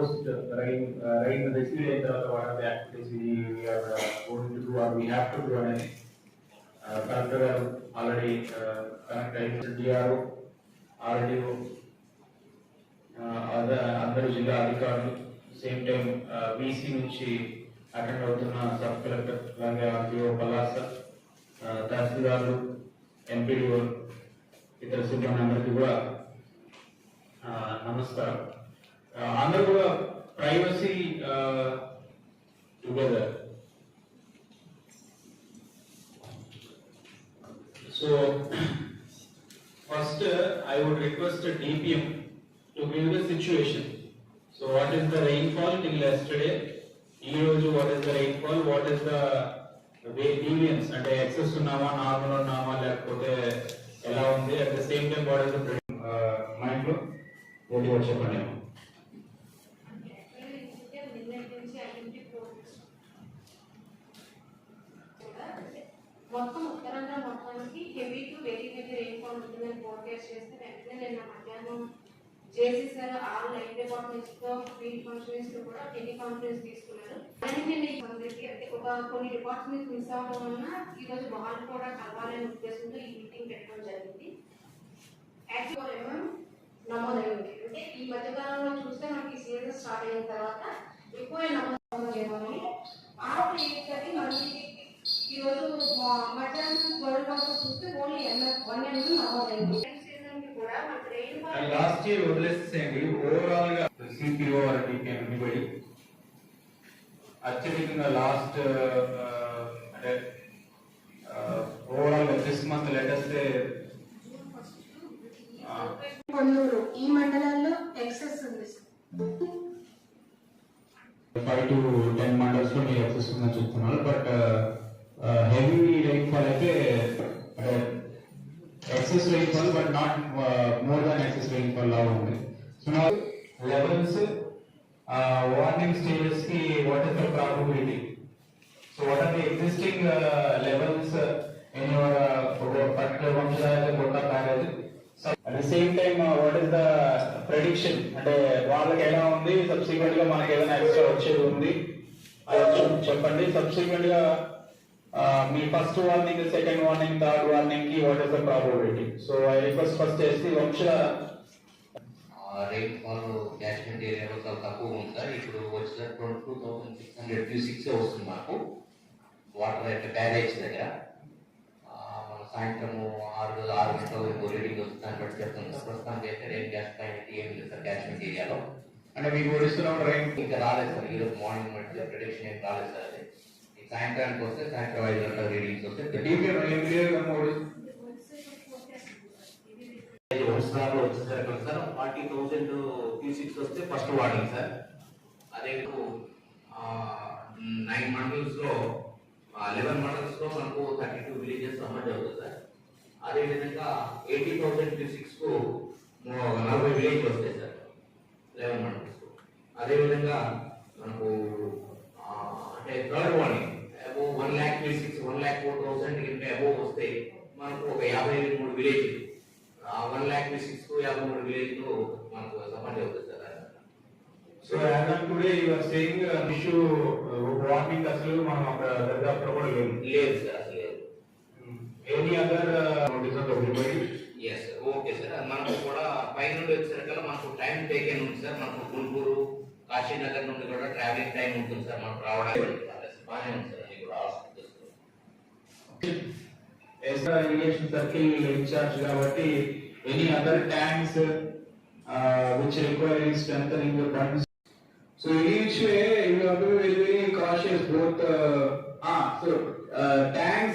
post rain, uh, rain receive అయిన తర్వాత what are the activities we we are uh, going to do or we have to do అనేది collector గారు already connect అయ్యి DRO RDO అందరు జిల్లా అధికారులు same time BC నుంచి attend అవుతున్న సబ్ కలెక్టర్ అలాగే ఆర్డీఓ పలాస ఆ, తహసీల్దార్లు ఎంపీడీఓ ఇతర సిబ్బంది అందరికీ కూడా నమస్కారం అందరూ కూడా privacy together so first I would request DPM to give the situation so what is the rainfall till yesterday ఈ రోజు what is the rainfall what is the deviance అంటే ఎక్సెస్ ఉన్నామా నార్మల్ ఉన్నామా లేకపోతే ఎలా ఉంది? At the same time what is the మైండ్లో ఏంటి చెప్పండి మొత్తం ఉత్తరాంధ్ర మొత్తానికి heavy to very heavy rainfall ఉంటుందని ఫోర్కాస్ట్ చేస్తే వెంటనే నిన్న మధ్యాహ్నం JC sir all line డిపార్ట్మెంట్స్తో field ఫంక్షన్స్లో కూడా టెలి కాన్ఫరెన్స్ తీసుకున్నారు. అందరికీ అంటే ఒక కొన్ని డిపార్ట్మెంట్స్ మిస్ అవ్వడం వలన ఈ రోజు వాళ్ళు కూడా కలవాలనే ఉద్దేశంతో ఈ మీటింగ్ పెట్టడం జరిగింది. యాక్చువల్ ఎంఎం నమోదైంది అంటే ఈ మధ్యకాలంలో చూస్తే మనకి సీజన్ స్టార్ట్ అయిన తర్వాత ఎక్కువ నమోదు చేయాలని ఆ ఎయిట్ థర్టీ మళ్ళీ ఈ రోజు మధ్యాహ్నం ట్వెల్వ్ చూస్తే ఓన్లీ ఎంఎస్ వన్ ఎంఎం నమోదైంది నెక్స్ట్ సీజన్కి కూడా మనకి రెయిన్ ఫాల్ లాస్ట్ ఇయర్ వదిలేసేయండి ఓవరాల్గా సిపిఓ ఆర్ డిపిఎం ఎనిబడి అత్యధికంగా లాస్ట్ అంటే ఓవరాల్గా this month latest levels warning స్టేజెస్కి what is the probability so what are the existing levels in your particular Vamsadhara Kota package at the same time what is the prediction అంటే వాళ్ళకి ఎలా ఉంది? సబ్సిక్వెంట్గా మనకి ఏదైనా extra వచ్చేది ఉంది? చెప్పండి. సబ్సిక్వెంట్గా uh, మీ ఫస్ట్ వార్నింగ్ సెకండ్ వార్నింగ్ థర్డ్ వార్నింగ్కి what is the probability so I request first చేసి వంశ రైన్ ఫాల్ క్యాచ్మెంట్ ఏరియాలో చాలా తక్కువ ఉంది సార్. ఇప్పుడు వచ్చేసరికి two thousand six hundred cusecs వస్తుంది మాకు? వాటర్ యొక్క బ్యారేజ్ దగ్గర. సాయంత్రము ఆరు ఆరు గంటల రీడింగ్ వస్తుంది. దాన్ని బట్టి చెప్తుంది సార్. ప్రస్తుతానికి అయితే రేపు గ్యాస్ పాయింట్ ఏం లేదు సార్ క్యాచ్మెంట్ ఏరియాలో. అంటే మీకు ఒడిస్తున్నాం రైన్ ఇంకా రాలేదు సార్. ఈరోజు మార్నింగ్ మట్టి ప్రిడిక్షన్ ఏం రాలేదు సార్ అది. సాయంత్రానికి వస్తే సాయంత్రం ఐదు గంటల రీడింగ్స్ వస్తే డిపిఎం వచ్చేసరికి సార్ ఫార్టీ థౌసండ్ క్యూసిక్స్ వస్తే ఫస్ట్ వాడాలి సార్. అదే నైన్ మండల్స్లో లెవెన్ మండల్స్లో మనకు థర్టీ టూ విలేజెస్ అమౌంట్ అవుతుంది సార్. అదే విధంగా ఎయిటీ థౌసండ్ క్యూసిక్స్కు నలభై విలేజ్ వస్తాయి సార్ లెవెన్ మండల్స్ అదేవిధంగా మనకు అంటే third warning above one lakh cusecs one lakh four thousand కంటే అబౌవ్ వస్తే మనకు ఒక యాభై మూడు విలేజ్ వన్ ల్యాక్ సిక్స్ యాభై మూడు విలేజ్ మనకు సపోర్ట్ అవుతుంది sir so as on today you are saying issue warning అసలు మనం అక్కడ దరిదాపులో కూడా లేదు లేదు సార్ అసలు లేదు any other notice of everybody yes okay sir మనకు కూడా పై నుండి వచ్చేసరికల్లా మనకు టైం టేకెన్ ఉంది సార్ మనకు గుంటూరు కాశీనగర్ నుండి కూడా ట్రావెలింగ్ టైం ఉంటుంది సార్ మనకు రావడానికి బాగానే ఉంది సార్ హాస్పిటల్స్ ఎస్ఆ ఇరిగేషన్ సర్కిల్ ఇన్ఛార్జ్ కాబట్టి any other tanks which require strength the funds so in each way you have to be very very cautious both uh, ah, uh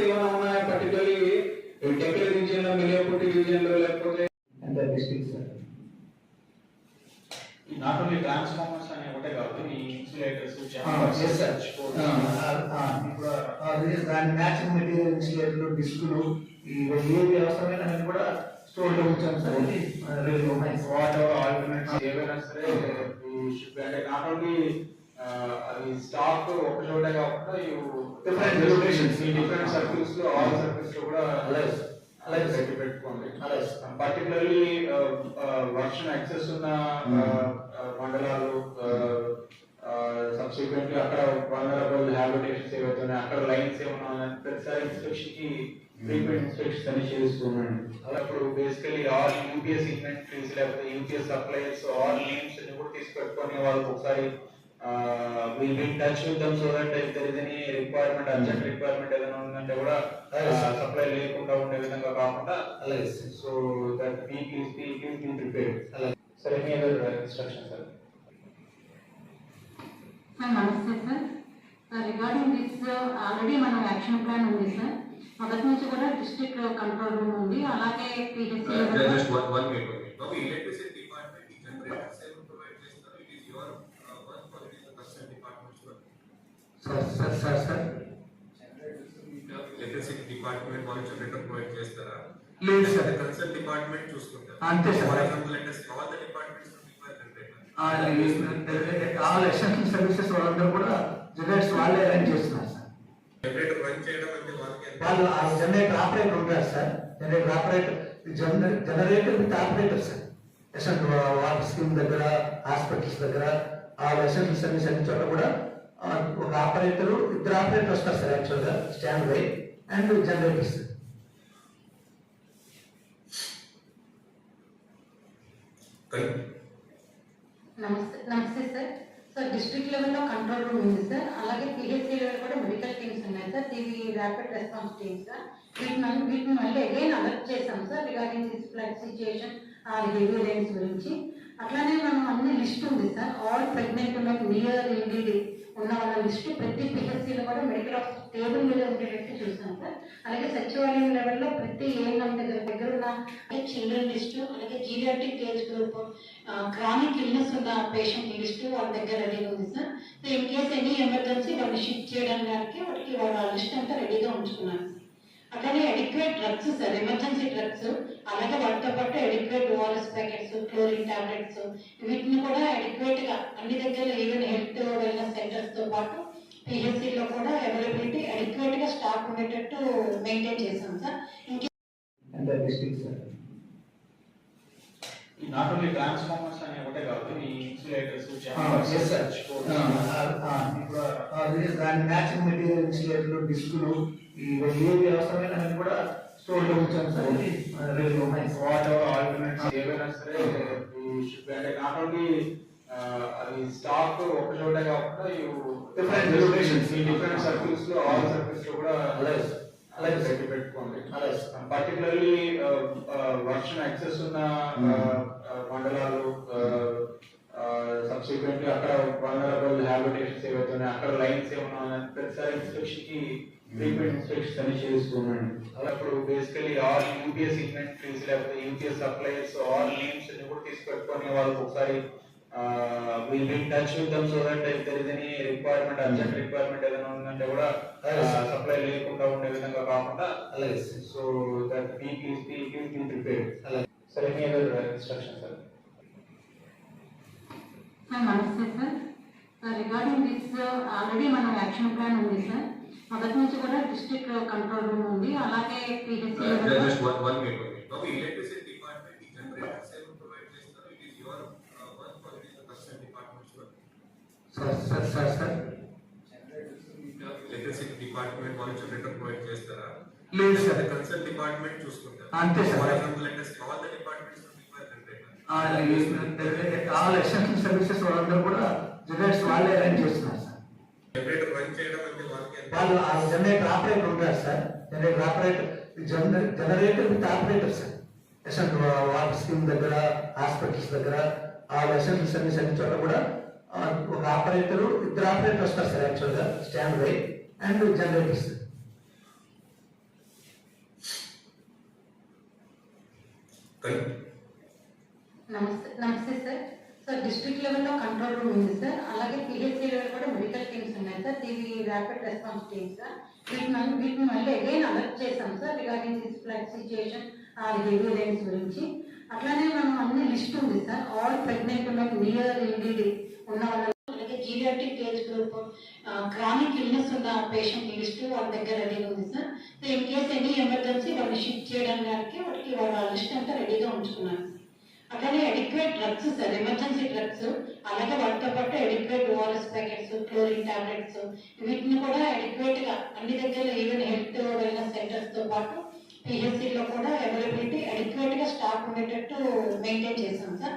ఏమైనా ఉన్నాయా particularly technical రీజియన్లో మిలియపుట్టి రీజియన్లో లేకపోతే అంత district sir not only transformers అనే ఒకటే కాదు ఈ ఇన్సులేటర్స్ దాని మ్యాచింగ్ మెటీరియల్ ఇన్సులేటర్లు డిస్కులు అవసరమైన అన్ని కూడా స్టోర్లో ఉంచాం సార్ ఇది ఉన్నాయి. వాట్ ఎవర్ ఆల్టర్నేట్స్ ఏవైనా సరే అంటే నాట్ ఓన్లీ అది స్టాక్ ఒక చోట కాకుండా. ఈ డిఫరెంట్ సర్కిల్స్లో ఆల్ సర్కిల్స్లో కూడా అలాగే పెట్టి పెట్టుకోండి. పర్టికులర్లీ వర్షం ఎక్సెస్ ఉన్న uh, uh, మండలాలు uh, సబ్సిక్వెంట్లీ అక్కడ వనరబుల్ హ్యాబిటేషన్స్ ఏవైతే ఉన్నాయో అక్కడ లైన్స్ ఏమన్నా ఉన్నాయని ప్రతిసారి ఇన్స్పెక్షన్కి ఫ్రీక్వెంట్ ఇన్స్పెక్షన్స్ అని చేస్తున్నాను అలా ఇప్పుడు బేసికలీ ఆల్ యూపీఎస్ ఇన్వెంటరీస్ లేకపోతే యూపీఎస్ సప్లైస్ ఆల్ నేమ్స్ కూడా తీసి పెట్టుకొని వాళ్ళకి ఒకసారి will be touch with them so that if there is any requirement urgent requirement ఏదైనా ఉందంటే కూడా సప్లై లేకుండా ఉండే విధంగా కాకుండా అలాగే so that we please be please be prepared అలాగే sir any other instruction sir sir నమస్తే sir sir regarding this already మనం యాక్షన్ ప్లాన్ ఉంది సార్ మొదటి నుంచి కూడా డిస్ట్రిక్ట్ కంట్రోల్ రూమ్ ఉంది. అలాగే PHC sir sir sir department వాళ్ళు provide చేస్తారా? లేదు సార్. Concerned department చూసుకుంటారు. అంతే సార్. Will require generator. All services వాళ్ళందరూ కూడా జనరేటర్స్ వాళ్ళే అరేంజ్ చేస్తున్నారు సార్ Generator run చేయడం అంటే వాళ్ళకి ఎంత? వాళ్ళు ఆ జనరేటర్ ఆపరేటర్ ఉంటారు sir generator operator generator with operator sir Accent water scheme దగ్గర హాస్పిటల్స్ దగ్గర ఆ ఎసెంట్ సర్వీస్ అన్ని చోట్ల కూడా ఒక ఆపరేటర్ ఇద్దరు ఆపరేటర్ వస్తారు సార్ యాక్చువల్గా స్టాండ్ బై అండ్ జనరేటర్స్. నమస్తే నమస్తే సార్. సార్ డిస్ట్రిక్ట్ లెవెల్లో కంట్రోల్ రూమ్ ఉంది సార్. అలాగే పిహెచ్సి లెవెల్ కూడా మెడికల్ టీమ్స్ ఉన్నాయి సార్. ఇవి ర్యాపిడ్ రెస్పాన్స్ టీమ్స్ సార్. వీటిని వీటిని మళ్ళీ అగైన్ అలర్ట్ చేశాం sir regarding this flood situation ఆ హెవీ గురించి. లిస్ట్ ఉంది సార్. ఆల్ ప్రెగ్నెంట్ ఉన్న నియర్ ఇండిడి ఉన్న వాళ్ళ లిస్టు ప్రతి పిహెచ్సిలో కూడా మెడికల్ ఆఫీస్ టేబుల్ మీద ఉండేటట్టు చూసాం సార్. అలాగే సచివాలయం లెవెల్లో ప్రతి ఏఎన్ఎం దగ్గర దగ్గర ఉన్న చిల్డ్రన్ లిస్టు అలాగే geriatric age group chronic illness ఉన్న పేషెంట్ లిస్టు వాళ్ళ దగ్గర రెడీగా ఉంది sir. So in case any emergency వాళ్ళు షిఫ్ట్ చేయడానికి వాటికి వాళ్ళ లిస్ట్ అంతా రెడీగా ఉంచుకున్నాను. అట్లానే adequate drugs sir emergency drugs అలాగే వాటితో పాటు adequate ORS packets chlorine tablets వీటిని కూడా అడిక్వేట్గా అన్ని దగ్గర ఈవెన్ హెల్త్ వెల్నెస్ సెంటర్స్తో పాటు PHC లో కూడా అవైలబిలిటీ అడిక్వేట్గా స్టాక్ ఉండేటట్టు మెయింటైన్ చేశాం సార్ ఇంకే and district sir not only transformers కాదు ఈ ఇన్సులేటర్స్ దాని మ్యాచింగ్ మెటీరియల్ ఇన్సులేటర్లు డిస్కులు ఇవి ఏవి అవసరమైన కూడా స్టోర్లో ఉంచాం సార్. రేపు ఉన్నాయి. వాట్ ఎవర్ ఆల్టర్నేట్స్ ఏవైనా సరే అంటే నాట్ ఓన్లీ అది స్టాక్ ఒక చోట కాకుండా locations. ఈ డిఫరెంట్ సర్కిల్స్లో ఆల్ సర్కిల్స్లో కూడా అలాగే పెట్టి పెట్టుకోండి. పర్టికులర్లీ వర్షం ఎక్సెస్ ఉన్న uh, మండలాలు సబ్సిక్వెంట్లీ అక్కడ వనరబుల్ హ్యాబిటేషన్స్ ఏవైతే ఉన్నాయో అక్కడ లైన్స్ ఏమన్నా ప్రతిసారి ఇన్స్పెక్షన్కి ఫ్రీక్వెంట్ ఇన్స్పెక్షన్స్ అని చేస్తున్నాను అలా ఇప్పుడు బేసికలీ ఆల్ యూపీఎస్ ఇన్వెంటరీస్ లేకపోతే యూపీఎస్ సప్లైస్ ఆల్ నేమ్స్ అన్ని కూడా తీసి పెట్టుకొని వాళ్ళకి ఒకసారి will be touch with them so that if there is any requirement urgent requirement ఏదైనా ఉందంటే కూడా సప్లై లేకుండా ఉండే విధంగా కాకుండా అలాగే. So that please be prepared అలాగే. Sir any other instruction sir sir నమస్తే sir sir regarding this already మనం యాక్షన్ ప్లాన్ ఉంది సార్ మొదటి నుంచి కూడా డిస్ట్రిక్ట్ కంట్రోల్ రూమ్ ఉంది అలాగే Uh, uh. Sir sir sir sir department వాళ్ళు generator provide చేస్తారా? లేదు సార్. Concerned department చూసుకుంటారు. అంతే సార్. ఆల్ ఎసెన్షియల్ సర్వీసెస్ వాళ్ళందరూ కూడా జనరేటర్స్ వాళ్ళే అరేంజ్ చేస్తున్నారు సార్? వాళ్ళు ఆ జనరేటర్ ఆపరేటర్ ఉంటారు sir. Generator operator generator with operator sir. Accent water scheme దగ్గర హాస్పిటల్స్ దగ్గర ఆ ఎసెంట్ సర్వీస్ అన్ని చోట్ల కూడా ఒక ఆపరేటర్ ఇద్దరు ఆపరేటర్ వస్తారు సార్ యాక్చువల్గా స్టాండ్ బై అండ్ జనరేటర్స్ నమస్తే నమస్తే సార్. సార్ డిస్ట్రిక్ట్ లెవెల్లో కంట్రోల్ రూమ్ ఉంది సార్. అలాగే పిహెచ్సి లెవెల్ కూడా మెడికల్ టీమ్స్ ఉన్నాయి సార్. ఇవి ర్యాపిడ్ రెస్పాన్స్ టీమ్స్ సార్. వీటిని వీటిని మళ్ళీ అగైన్ అలర్ట్ చేశాం sir regarding this flood situation ఆ హెవీ లైన్స్ గురించి. అట్లానే మనం అన్ని లిస్ట్ ఉంది సార్. ఆల్ ప్రెగ్నెంట్ ఉన్న నియర్ ఇండిడి ఉన్న వాళ్ళ అలాగే geriatric age group chronic illness ఉన్న పేషెంట్ లిస్ట్ వాళ్ళ దగ్గర రెడీగా ఉంది sir so in case any emergency వాళ్ళు షిఫ్ట్ చేయడానికి వాటికి వాళ్ళ లిస్ట్ అంతా రెడీగా ఉంచుకున్నాను అట్లానే adequate drugs sir emergency drugs అలాగే వాటితో పాటు adequate ORS packets chlorine tablets వీటిని కూడా అడిక్వేట్గా అన్ని దగ్గర ఈవెన్ హెల్త్ వెల్నెస్ సెంటర్స్తో పాటు PHC లో కూడా అవైలబిలిటీ అడిక్వేట్గా స్టాక్ ఉండేటట్టు మెయింటైన్ చేశాం సార్